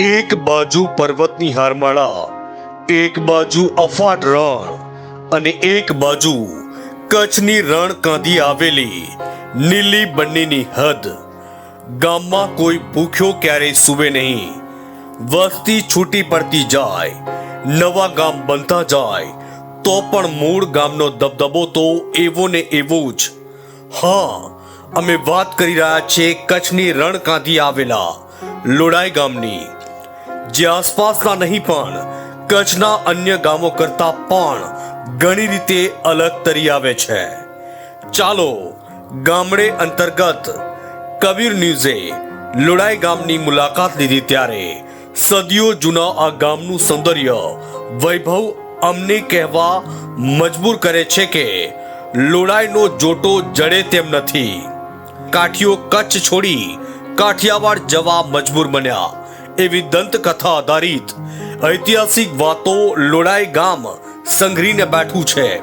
એક બાજુ પર્વતની હારમાળા, એક બાજુ અફાટ રણ અને એક બાજુ કચ્છની રણ કાંધી આવેલી નીલી બંનેની હદ. ગામમાં કોઈ ભૂખ્યો ક્યારેય સૂવે નહીં. વસ્તી છૂટી પડતી જાય, નવા ગામ બનતા જાય, તો પણ મૂળ ગામનો દબદબો તો એવો ને એવો જ. હા, અમે વાત કરી રહ્યા છીએ કચ્છની રણકાંધી આવેલા લોડાઈ ગામની. જે આસપાસના નહીં પણ, કચ્છના અન્ય ગામો કરતા પણ ઘણી રીતે અલગ તરી આવે છે. ચાલો, ગામડે અંતર્ગત કબીર ન્યૂઝે લોડાઈ ગામની મુલાકાત લીધી ત્યારે સદીઓ જૂના આ ગામનું સૌંદર્ય વૈભવ અમને કહેવા મજબૂર કરે છે કે લોડાઈનો જોટો જડે તેમ નથી. કાઠીઓ કચ્છ છોડી કાઠિયાવાડ જવા મજબૂર બન્યા. એવી દંતકથા આધારિત ઐતિહાસિક વાતો લોડાઈ ગામ સંઘરીને બેઠું છે.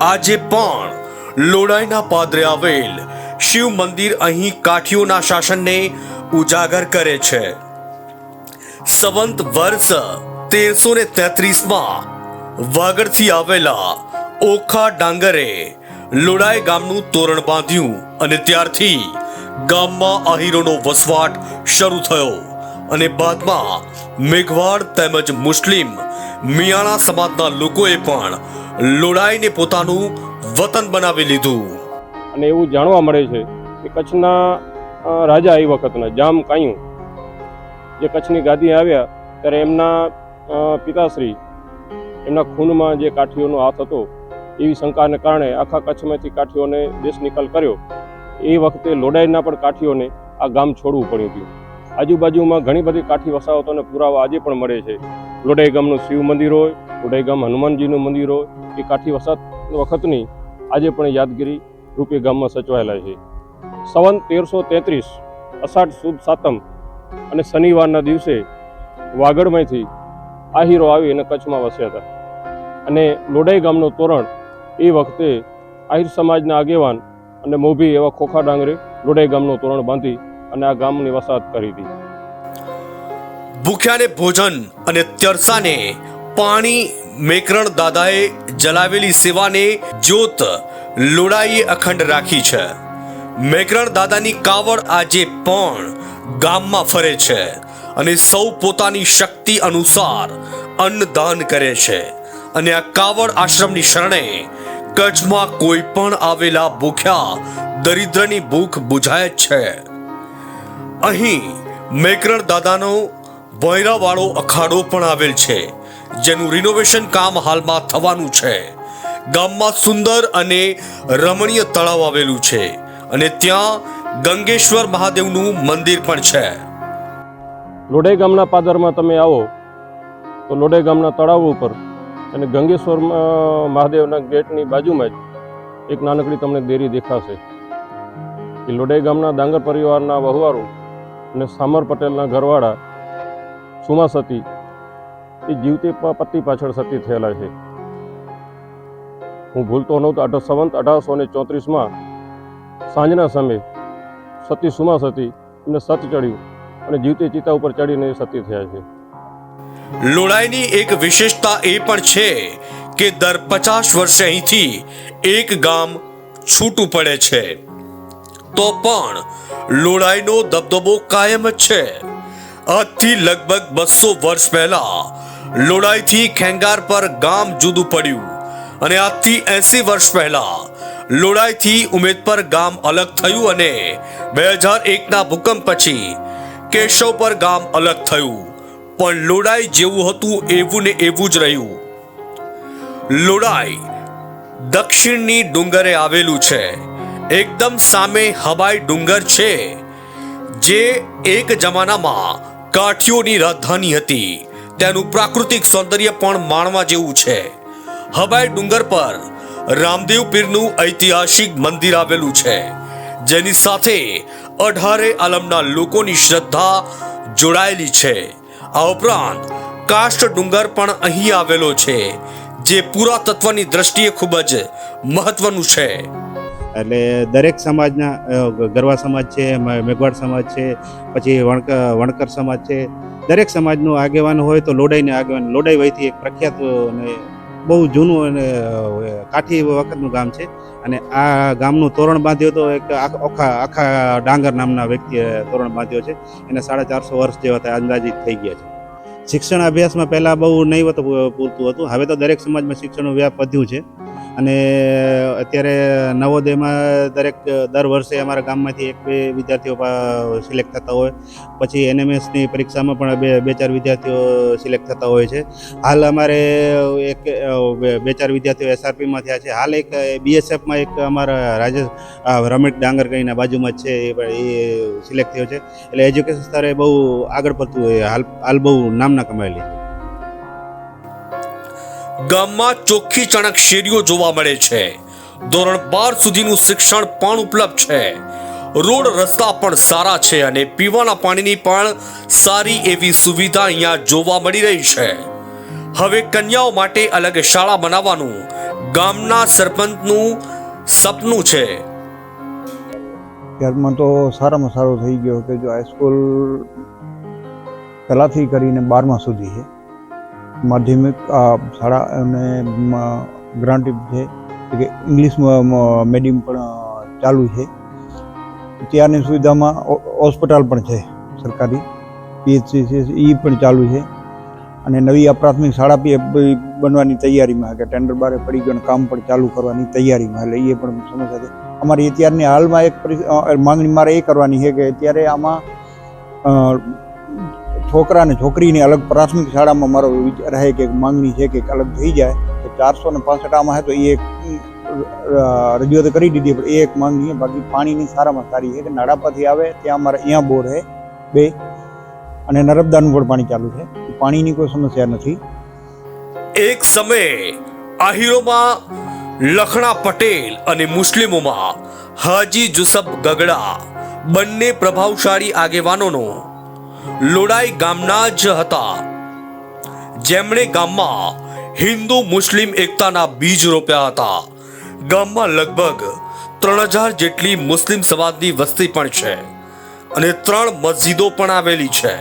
આજે પણ લોડાઈના પાદરે આવેલ શિવ મંદિર અહીં કાઠીઓના શાસનને ઉજાગર કરે છે. સંવંત વર્ષ તેરસો ને તેત્રીસમાં વાગડથી આવેલા ઓખા ડાંગરે લોડાઈ ગામનું તોરણ બાંધ્યું અને ત્યારથી ગામમાં આહીરોનો વસવાટ શરૂ થયો. અને બાદમાં મેઘવાડ તેમજ મુસ્લિમ મિયાણા સમાજના લોકોએ પણ લોડાઈને પોતાનું વતન બનાવી લીધું. અને એવું જાણવા મળે છે કે કચ્છના રાજા એ વખતના, જામ કાયું, જે કચ્છની ગાદી આવ્યા ત્યારે એમના પિતાશ્રી એમના ખૂનમાં જે કાઠીઓનો હાથ હતો, એવી શંકાને કારણે આખા કચ્છમાંથી કાઠીઓને દેશ નિકાલ કર્યો. એ વખતે લોડાઈના પણ કાઠીઓને આ ગામ છોડવું પડ્યું હતું. આજુબાજુમાં ઘણી બધી કાઠી વસાવતોને પુરાવા આજે પણ મળે છે. લોડાઈ ગામનું શિવ મંદિર હોય લોડાઈ ગામ હનુમાનજીનું મંદિર હોય, એ કાઠી વસાત વખતની આજે પણ યાદગીરી રૂપે ગામમાં સચવાયેલા છે. સવન તેરસો તેત્રીસ અષાઢ સુદ સાતમ અને શનિવારના દિવસે વાગડમાંથી આહીરો આવી અને કચ્છમાં વસ્યા હતા. અને લોડાઈ ગામનું તોરણ એ વખતે આહિર સમાજના આગેવાન અને મોભી એવા ખોખા ડાંગરે લોડાઈ ગામનું તોરણ બાંધી અને આ ગામની વસાહત કરી હતી. ભૂખ્યાને ભોજન અને તરસાને પાણી મેકરણ દાદાએ જલાવેલી સેવાને જ્યોત લોડાઈએ અખંડ રાખી છે. મેકરણ દાદાની કાવડ આજે પણ ગામમાં ફરે છે અને સૌ પોતાની શક્તિ અનુસાર અન્નદાન કરે છે. અને આ કાવડ આશ્રમની શરણે કચ્છમાં કોઈ પણ આવેલા ભૂખ્યા, દરિદ્રની ભૂખ બુઝાય છે. અહીં મેકરણ દાદાનો ભૈરાવાળો અખાડો પણ આવેલ છે, જેનું રિનોવેશન કામ હાલમાં થવાનું છે. ગામમાં સુંદર અને રમણીય તળાવ આવેલું છે અને ત્યાં ગંગેશ્વર મહાદેવનું મંદિર પણ છે. લોડાઈ ગામના પાદરમાં તમે આવો, તો લોડાઈ ગામના તળાવ ઉપર અને ગંગેશ્વર મહાદેવના ગેટની બાજુમાં જ એક નાનકડી તમને દેરી દેખાશે. એ લોડાઈ ગામના ડાંગર પરિવારના વહુવારો અને સામર પટેલના ઘરવાળા સુમા સતી એ જીવતી પતિ પાછળ સતી થયેલા છે. હું ભૂલતો નહોતો. અઢાર સંવંત અઢારસો ને ચોત્રીસમાં સાંજના સમયે સતી સુમા સતી એમને સત ચડ્યું અને જીવતી ચિતા ઉપર ચડીને સતી થયા છે. લોડાઈની એક વિશેષતા એ પણ છે કે દર પચાસ વર્ષે અહીંથી એક ગામ છૂટું પડે છે. તો પણ લોડાઈનો દબદબો કાયમ છે. આજથી લગભગ બસો વર્ષ પહેલા લોડાઈથી ખેંગાર પર ગામ જુદું પડ્યું અને આજથી એસી વર્ષ પહેલા લોડાઈથી ઉમેદપર ગામ અલગ થયું અને બે હજાર એકના ભૂકંપ પછી કેશવ પર ગામ અલગ થયું. પણ લોડાઈ જેવું હતું એવું ને એવું જ રહ્યું. લોડાઈ દક્ષિણની ડુંગરે આવેલું છે. એકદમ સામે હવાઈ ડુંગર છે, જે એક જમાનામાં કાઠીઓની રાજધાની હતી. તેનું પ્રાકૃતિક સૌંદર્ય પણ માણવા જેવું છે. હવાઈ ડુંગર પર રામદેવ પીરનું ઐતિહાસિક મંદિર આવેલું છે, જેની સાથે અઢારે આલમના લોકોની શ્રદ્ધા જોડાયેલી છે. આ ઉપરાંત કાષ્ટ ડુંગર પણ અહીં આવેલો છે, જે પુરાતત્વની દ્રષ્ટિએ ખૂબ જ મહત્વનું છે. એટલે દરેક સમાજના ગરવા સમાજ છે મેઘવાડ સમાજ છે, પછી વણક, વણકર સમાજ છે. દરેક સમાજનું આગેવાન હોય તો લોડાઈને આગેવાન, લોડાઈ વયથી એક પ્રખ્યાત અને બહુ જૂનું અને કાઠી વખતનું ગામ છે. અને આ ગામનું તોરણ બાંધ્યો તો એક આખ- આખા ડાંગર નામના વ્યક્તિએ તોરણ બાંધ્યો છે. એને સાડા ચારસો વર્ષ જેવા અંદાજિત થઈ ગયા છે. શિક્ષણ અભ્યાસમાં પહેલાં બહુ નહીવત પૂરતું હતું. હવે તો દરેક સમાજમાં શિક્ષણનું વ્યાપ વધ્યું છે. અને અત્યારે નવોદયમાં દરેક દર વર્ષે અમારા ગામમાંથી એક, બે વિદ્યાર્થીઓ સિલેક્ટ થતા હોય. પછી એનએમએસની પરીક્ષામાં પણ બે બે, ચાર વિદ્યાર્થીઓ સિલેક્ટ થતા હોય છે. હાલ અમારે એક બે- ચાર વિદ્યાર્થીઓ એસઆરપીમાં થયા છે. હાલ એક બીએસએફમાં એક અમારા રાજેશ રમેશ ડાંગર કહીના બાજુમાં જ છે એ સિલેક્ટ થયો છે. એટલે એજ્યુકેશન સ્તરે બહુ આગળ પડતું હોય. હાલ હાલ બહુ નામના કમાયેલી છે. ગામમાં ચોખ્ખી ચણક શેરીઓ જોવા મળે છે. ધોરણ બાર સુધીનું શિક્ષણ પણ ઉપલબ્ધ છે. રોડ રસ્તા પણ સારા છે અને પીવાના પાણીની પણ સારી એવી સુવિધા અહીંયા જોવા મળી રહી છે. હવે કન્યાઓ માટે અલગ શાળા બનાવવાનું ગામના સરપંચનું સપનું છે. ત્યારમાં તો સારામાં સારો થઈ ગયો કે જો હાઈસ્કૂલ પહેલાંથી કરીને બારમા સુધી છે. માધ્યમિક શાળા અને ગ્રાન્ટેડ છે. કે ઇંગ્લિશ મીડિયમ પણ ચાલુ છે. ત્યારની સુવિધામાં હોસ્પિટલ પણ છે સરકારી. પીએચસી છે એ પણ ચાલુ છે. અને નવી આ પ્રાથમિક શાળા બી બનવાની તૈયારીમાં કે ટેન્ડર બારે પડી ગયું કામ પણ ચાલુ કરવાની તૈયારીમાં. એટલે એ પણ સમસ્યા છે. અમારી અત્યારની હાલમાં એક માંગણી મારે એ કરવાની છે કે અત્યારે આમાં છોકરા અને છોકરીની અલગ પ્રાથમિક શાળામાં મારો છે કે માંગણી છે કે અલગ થઈ જાય, તો ચારસો ને પાસઠ આમાં છે તો એ રજૂઆત કરી દીધી, પણ એ એક માંગણી છે. બાકી પાણીની સારામાં સારી છે કે નાડાપાથી આવે, ત્યાં અમારે અહીંયા બોર છે, બે, અને નર્મદાનું પણ પાણી ચાલુ છે. પાણીની કોઈ સમસ્યા નથી. એક સમયે આહીરોમાં લખણા પટેલ અને મુસ્લિમોમાં હાજી જુસબ ગગડા બંને પ્રભાવશાળી આગેવાનોનો લોડાઈ ગામના જ હતા. જેમણે ગામમાં હિન્દુ મુસ્લિમ એકતાના બીજ રોપ્યા હતા. ગામમાં લગભગ ત્રણ હજાર જેટલી મુસ્લિમ સમાજની વસ્તી પણ છે અને ત્રણ મસ્જિદો પણ આવેલી છે.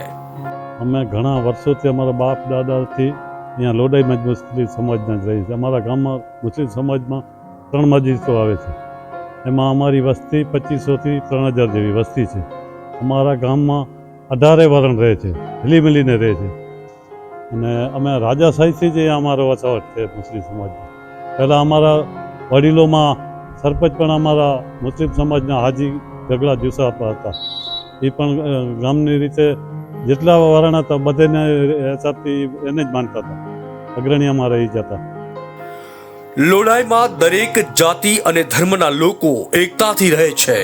અમે ઘણા વર્ષોથી અમારા બાપ દાદાથી અહીંયા લોડાઈમાં જ મુસ્લિમ સમાજના રહી છે. અમારા ગામમાં મુસ્લિમ સમાજમાં ત્રણ મસ્જિદો આવે છે. એમાં અમારી વસ્તી પચીસોથી ત્રણ હજાર જેવી વસ્તી છે. અમારા ગામમાં અઢારે વરણ રહે છે મિલી મિલીને રહે છે. અને અમે રાજાશાહીથી જ અહીંયા અમારો વસાવટ છે મુસ્લિમ સમાજનો. પહેલાં અમારા વડીલોમાં સરપંચ પણ અમારા મુસ્લિમ સમાજના હાજી ઝઘડા દિવસા હતા. એ પણ ગામની રીતે જેટલા વરણ હતા બધાને હિસાબથી એને જ માનતા હતા. અગ્રણી અમારા એ જ લોડાઈમાં દરેક જાતિ અને ધર્મના લોકો એકતાથી રહે છે.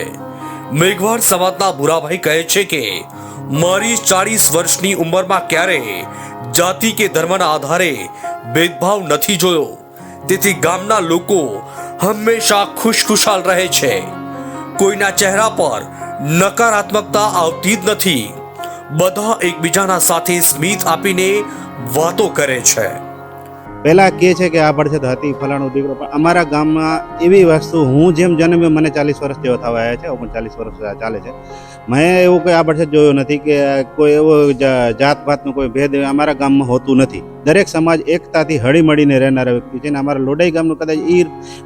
મેઘવાડ સમાજના ભુરાભાઈ કહે છે કે મારી ચાળીસ વર્ષની ઉંમરમાં ક્યારે જાતિ કે ધર્મના આધારે ભેદભાવ નથી જોયો. તેથી ગામના લોકો હંમેશા ખુશખુશાલ રહે છે. કોઈના ચહેરા પર નકારાત્મકતા આવતી જ નથી. બધા એકબીજાના સાથે સ્મિત આપીને વાતો કરે છે. પહેલાં કહે છે કે આ પડછત હતી ફલાણું દીકરો, પણ અમારા ગામમાં એવી વસ્તુ હું જેમ જન્મ્યો, મને ચાલીસ વર્ષ જેવો થવા આવ્યા છે, ઓગણચાલીસ વર્ષ ચાલે છે. મેં એવું કોઈ આ પડછત જોયું નથી કે કોઈ એવો જાત પાતનો કોઈ ભેદ અમારા ગામમાં હોતું નથી. દરેક સમાજ એકતાથી હળીમળીને રહેનારા વ્યક્તિ છે અને અમારા લોડાઈ ગામનું કદાચ એ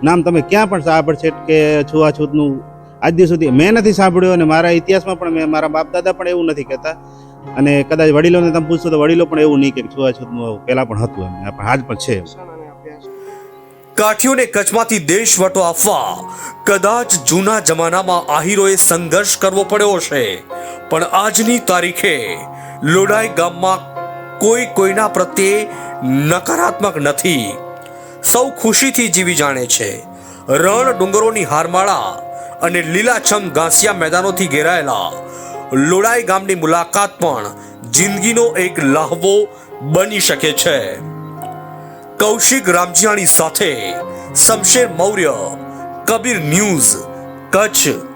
નામ તમે ક્યાં પણ પડછેટ કે છૂઆછૂતનું આજ દિવસ સુધી મેં નથી સાંભળ્યું અને મારા ઇતિહાસમાં પણ મેં, મારા બાપ દાદા પણ એવું નથી કહેતા. અને કદાચ વડીલોને તમે પૂછશો તો વડીલો પણ એવું નહીં કે છૂઆછૂતનું પહેલાં પણ હતું એમ પણ આજ પણ છે કાઠીઓને કચ્છમાંથી દેશવટો આપવા કદાચ જૂના જમાનામાં આહીરોએ સંઘર્ષ કરવો પડ્યો છે પણ આજની તારીખે લોડાઈ ગામમાં કોઈ કોઈના પ્રત્યે નકારાત્મક નથી. સૌ ખુશીથી જીવી જાણે છે. રણ ડુંગરોની હારમાળા અને લીલાછમ ઘાસિયા મેદાનોથી ઘેરાયેલા. લોડાઈ ગામની મુલાકાત પણ જિંદગીનો એક લહવો બની શકે છે. કૌશિક રામજીયાણી સાથે શમશેર મૌર્ય, કબીર ન્યૂઝ, કચ્છ.